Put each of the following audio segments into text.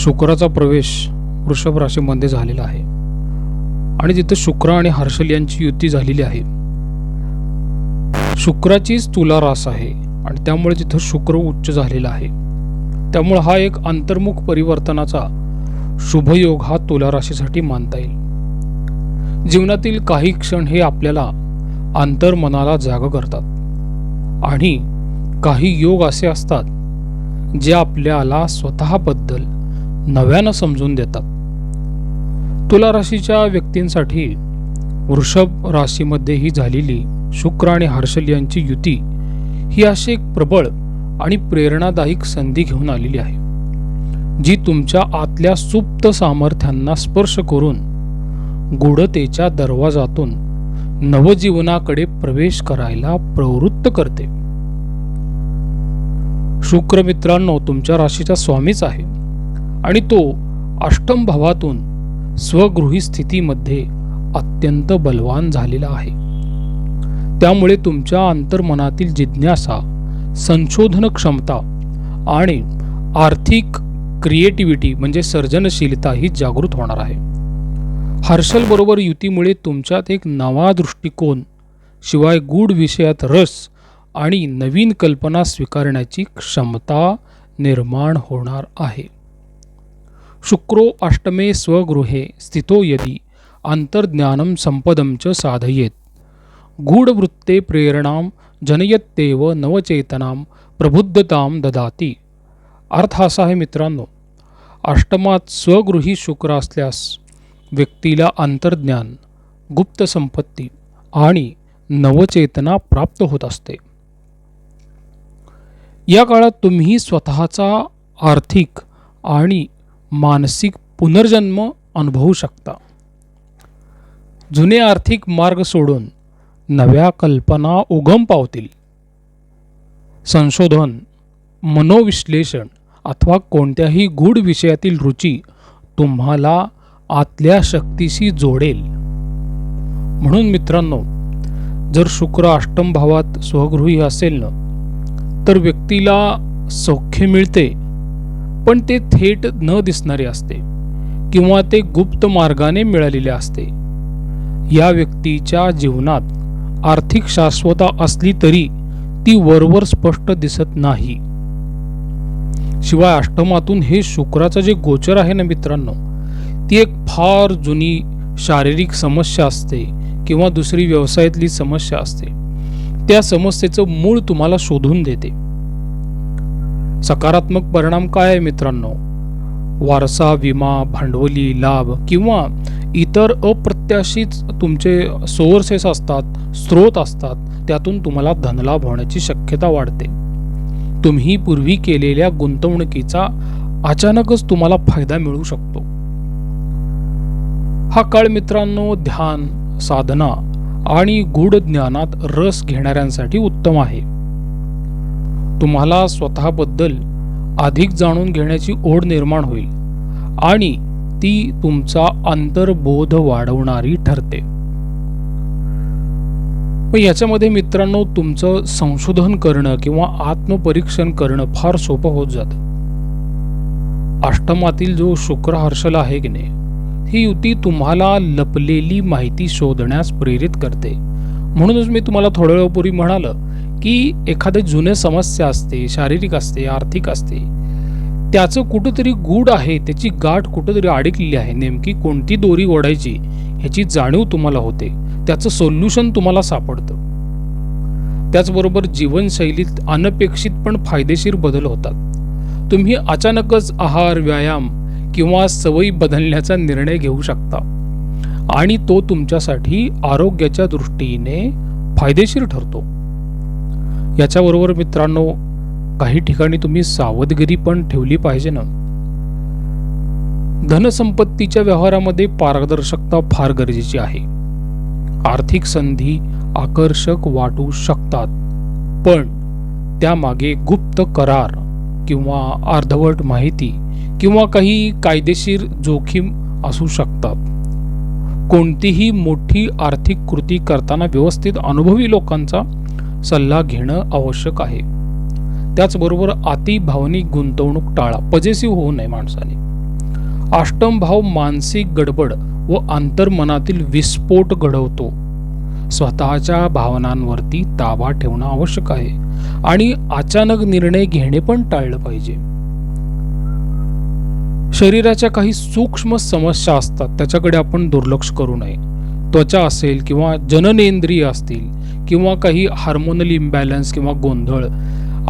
शुक्राचा प्रवेश वृषभ राशीमध्ये झालेला आहे. आणि तिथं शुक्र आणि हर्षल यांची युती झालेली आहे. शुक्राचीच तुला रास आहे आणि त्यामुळे तिथं शुक्र उच्च झालेला आहे. त्यामुळे हा एक अंतर्मुख परिवर्तनाचा शुभयोग हा तुला राशीसाठी मानता येईल. जीवनातील काही क्षण हे आपल्याला अंतर्मनाला जाग करतात. आणि काही योग असे असतात जे आपल्याला स्वतःबद्दल नव्यानं समजून देतात. तुला राशीच्या व्यक्तींसाठी वृषभ राशीमध्ये ही झालेली शुक्र आणि हर्षल यांची युती ही अशी एक प्रबळ आणि प्रेरणादायक संधी घेऊन आलेली आहे जी तुमच्या आतल्या सुप्त सामर्थ्यांना स्पर्श करून गूढतेच्या दरवाजातून नवजीवनाकडे प्रवेश करायला प्रवृत्त करते. शुक्र मित्रांनो तुमच्या राशीचा स्वामीच आहे. आणि तो अष्टम भावातून स्वगृही स्थितीमध्ये अत्यंत बलवान झालेला आहे. त्यामुळे तुमच्या अंतर्मनातील जिज्ञासा संशोधन क्षमता आणि आर्थिक क्रिएटिव्हिटी म्हणजे सर्जनशीलता ही जागृत होणार आहे. हर्षलबरोबर युतीमुळे तुमच्यात एक नवा दृष्टिकोन शिवाय गूढ विषयात रस आणि नवीन कल्पना स्वीकारण्याची क्षमता निर्माण होणार आहे. शुक्रो अष्टमे स्वगृहे स्थितो यदि अंतर्ज्ञानम संपदम च साधयेत। गूढवृत्ते प्रेरणां जनयत्तेव नवचेतनां प्रबुद्धतां ददाती। अर्थ असा आहे मित्रांनो अष्टमात स्वगृही शुक्र असल्यास व्यक्तीला अंतर्ज्ञान गुप्त संपत्ती आणि नवचेतना प्राप्त होत असते। या काळात तुम्ही स्वतःचा आर्थिक आणि मानसिक पुनर्जन्म अनुभवू शकता. जुने आर्थिक मार्ग सोडून नव्या कल्पना उगम पावतील. संशोधन मनोविश्लेषण अथवा कोणत्याही गूढ विषयातील रुची तुम्हाला आतल्या शक्तीशी जोडेल. म्हणून मित्रांनो जर शुक्र अष्टम भावात स्वगृही असेल ना तर व्यक्तीला सौख्य मिळते पण ते थेट न दिसणारे असते किंवा ते गुप्त मार्गाने मिळालेले असते. या व्यक्तीच्या जीवनात आर्थिक शाश्वता असली तरी ती वरवर स्पष्ट दिसत नाही. शिवाय अष्टमातून हे शुक्राचं जे गोचर आहे ना मित्रांनो ती एक फार जुनी शारीरिक समस्या असते किंवा दुसरी व्यवसायातली समस्या असते. त्या समस्येचं मूळ तुम्हाला शोधून देते. सकारात्मक परिणाम काय आहे मित्रांनो? वारसा विमा भांडवली लाभ किंवा इतर अप्रत्याशित तुमचे सोर्सेस असतात स्रोत असतात त्यातून तुम्हाला धनलाभ होण्याची शक्यता वाढते. तुम्ही पूर्वी केलेल्या गुंतवणुकीचा अचानकच तुम्हाला फायदा मिळू शकतो. हा काळ मित्रांनो ध्यान साधना आणि गूढ ज्ञानात रस घेणाऱ्यांसाठी उत्तम आहे. तुम्हाला स्वतःबद्दल अधिक जाणून घेण्याची ओढ निर्माण होईल आणि ती तुमचा अंतर्बोध वाढवणारी ठरते. मग याच्यामध्ये मित्रांनो तुमचं संशोधन करणं किंवा आत्मपरीक्षण करणं फार सोपं होत जातं. अष्टमातील जो शुक्र हर्षल आहे की नाही ही युती तुम्हाला लपलेली माहिती शोधण्यास प्रेरित करते. म्हणूनच मी तुम्हाला थोड्या वेळापूर्वी म्हणालं की एखादी जुने समस्या असते शारीरिक असते आर्थिक असते त्याचं कुठंतरी गूढ आहे त्याची गाठ कुठंतरी अडकलेली आहे. नेमकी कोणती दोरी ओढायची ह्याची जाणीव तुम्हाला होते. त्याचं सोल्युशन तुम्हाला सापडतं. त्याचबरोबर जीवनशैलीत अनपेक्षित पण फायदेशीर बदल होतात. तुम्ही अचानकच आहार व्यायाम किंवा सवयी बदलण्याचा निर्णय घेऊ शकता आणि तो तुमच्यासाठी आरोग्याच्या दृष्टीने फायदेशीर ठरतो. याच्याबरोबर मित्रांनो काही ठिकाणी तुम्ही सावधगिरी पण ठेवली पाहिजे ना. धनसंपत्तीच्या व्यवहारामध्ये पारदर्शकता फार गरजेची आहे. आर्थिक संधी आकर्षक वाटू शकतात. पण त्यामागे गुप्त करार किंवा अर्धवट माहिती किंवा काही कायदेशीर जोखीम असू शकतात. कोणतीही मोठी आर्थिक कृती करताना व्यवस्थित अनुभवी लोकांचा सल्ला घेणं आवश्यक आहे. त्याचबरोबर अति भावनिक गुंतवणूक टाळा पजेसिव्ह होऊ नये माणसाने. अष्टम भाव मानसिक गडबड व आंतरमनातील विस्फोट घडवतो. स्वतःच्या भावनांवरती ताबा ठेवणं आवश्यक आहे आणि अचानक निर्णय घेणे पण टाळलं पाहिजे. शरीराच्या काही सूक्ष्म समस्या असतात त्याच्याकडे आपण दुर्लक्ष करू नये. त्वचा असेल किंवा जननेंद्रिय असतील किंवा काही हार्मोनल इम्बॅलन्स किंवा गोंधळ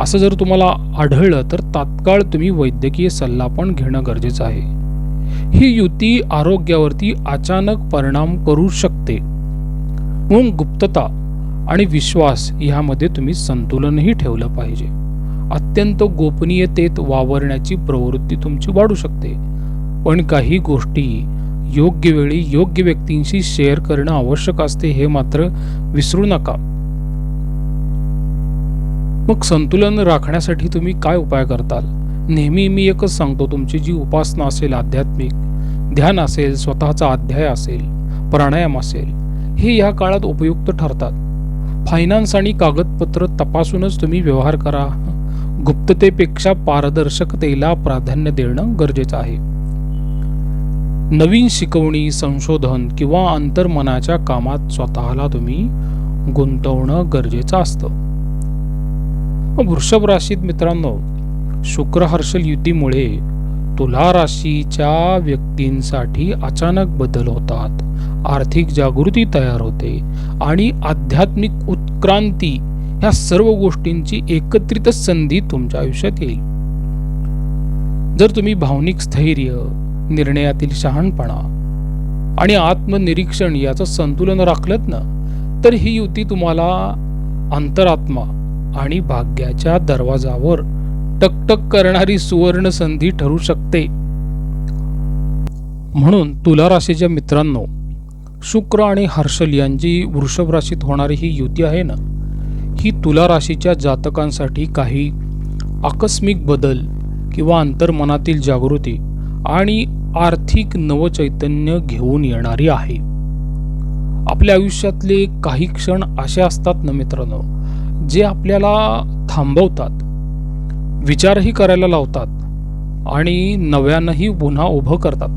असं जर तुम्हाला आढळलं तर तात्काळ तुम्ही वैद्यकीय सल्ला पण घेणं गरजेचं आहे. ही युती आरोग्यावरती अचानक परिणाम करू शकते. म्हणून गुप्तता आणि विश्वास ह्यामध्ये तुम्ही संतुलनही ठेवलं पाहिजे. अत्यंत गोपनीयतेत वावरण्याची प्रवृत्ती तुमची वाढू शकते. पण काही गोष्टी योग्य वेळी योग्य व्यक्तींशी शेअर करणं आवश्यक असते हे मात्र विसरू नका. मग संतुलन राखण्यासाठी तुम्ही काय उपाय करताल? नेहमी मी एकच सांगतो तुमची जी उपासना असेल आध्यात्मिक ध्यान असेल स्वतःचा अध्याय असेल प्राणायाम असेल हे या काळात उपयुक्त ठरतात. फायनान्स आणि कागदपत्र तपासूनच तुम्ही व्यवहार करा. गुप्ततेपेक्षा पारदर्शकतेला प्राधान्य देणं गरजेचं आहे. नवीन शिकवणी संशोधन किंवा अंतर्मनाच्या कामात स्वतःला तुम्ही गुंतवणं गरजेचं असतं. वृषभ राशीत मित्रांनो शुक्र हर्षल युतीमुळे तुला राशीच्या व्यक्तींसाठी अचानक बदल होतात. आर्थिक जागृती तयार होते आणि आध्यात्मिक उत्क्रांती ह्या सर्व गोष्टींची एकत्रित संधी तुमच्या आयुष्यात येईल. जर तुम्ही भावनिक स्थैर्य निर्णयातील शहाणपणा आणि आत्मनिरीक्षण याचं संतुलन राखलत ना तर ही युती तुम्हाला अंतरात्मा आणि भाग्याच्या दरवाजावर टकटक करणारी सुवर्ण संधी ठरू शकते. म्हणून तुला राशीच्या मित्रांनो शुक्र आणि हर्षल यांची वृषभ राशीत होणारी ही युती आहे ना ही तुला राशीच्या जातकांसाठी काही आकस्मिक बदल किंवा अंतर्मनातील जागृती आणि आर्थिक नवचैतन्य घेऊन येणारी आहे. आपल्या आयुष्यातले काही क्षण असे असतात ना मित्रांनो जे आपल्याला थांबवतात विचारही करायला लावतात आणि नव्यानंही पुन्हा उभं करतात.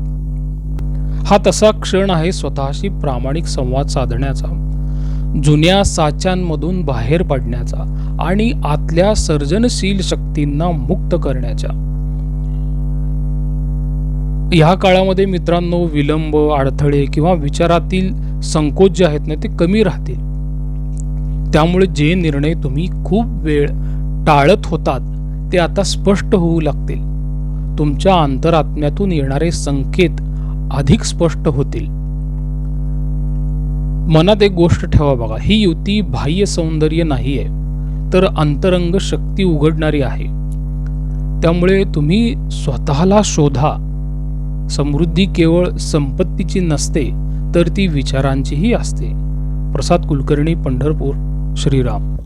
हा तसा क्षण आहे स्वतःशी प्रामाणिक संवाद साधण्याचा जुन्या साच्यांमधून बाहेर पडण्याचा आणि आतल्या सर्जनशील शक्तींना मुक्त करण्याच्या. ह्या काळामध्ये मित्रांनो विलंब अडथळे किंवा विचारातील संकोच जे आहेत ना ते कमी राहतील. त्यामुळे जे निर्णय तुम्ही खूप वेळ टाळत होतात ते आता स्पष्ट होऊ लागतील. तुमच्या अंतरात्म्यातून येणारे संकेत अधिक स्पष्ट होतील. मनात एक गोष्ट ठेवा बघा ही युती बाह्य सौंदर्य नाही आहे तर अंतरंग शक्ती उघडणारी आहे. त्यामुळे तुम्ही स्वतःला शोधा समृद्धी केवळ संपत्तीची नसते तर ती विचारांचीही असते. प्रसाद कुलकर्णी पंढरपूर श्रीराम.